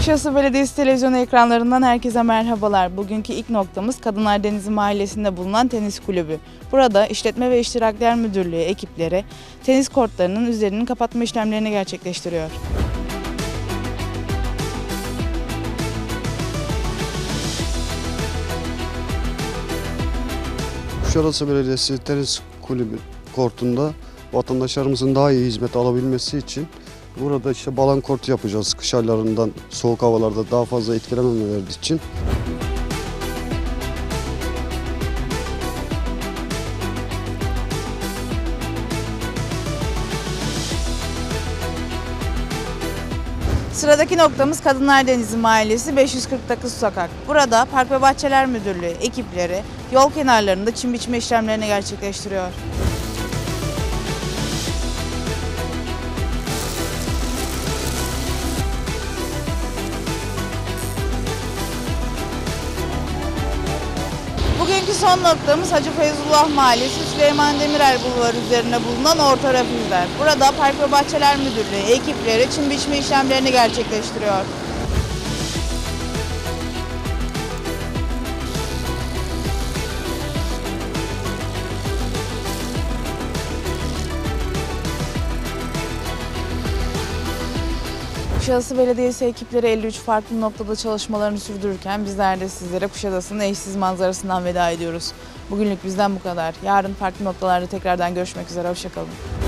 Kuşadası Belediyesi televizyonu ekranlarından herkese merhabalar. Bugünkü ilk noktamız Kadınlar Denizi Mahallesi'nde bulunan tenis kulübü. Burada İşletme ve İştirakler Müdürlüğü ekipleri tenis kortlarının üzerinin kapatma işlemlerini gerçekleştiriyor. Kuşadası Belediyesi Tenis Kulübü kortunda vatandaşlarımızın daha iyi hizmet alabilmesi için burada işte balon kortu yapacağız. Kış aylarından soğuk havalarda daha fazla etkilememeleri için. Sıradaki noktamız Kadınlar Denizi Mahallesi 549 sokak. Burada Park ve Bahçeler Müdürlüğü ekipleri yol kenarlarında çim biçme işlemlerini gerçekleştiriyor. Bugünkü son noktamız Hacı Feyzullah Mahallesi Süleyman Demirel Bulvarı üzerine bulunan Orta Refüjler. Burada Park ve Bahçeler Müdürlüğü ekipleri çim biçme işlemlerini gerçekleştiriyor. Kuşadası Belediyesi ekipleri 53 farklı noktada çalışmalarını sürdürürken bizler de sizlere Kuşadası'nın eşsiz manzarasından veda ediyoruz. Bugünlük bizden bu kadar. Yarın farklı noktalarda tekrardan görüşmek üzere. Hoşçakalın.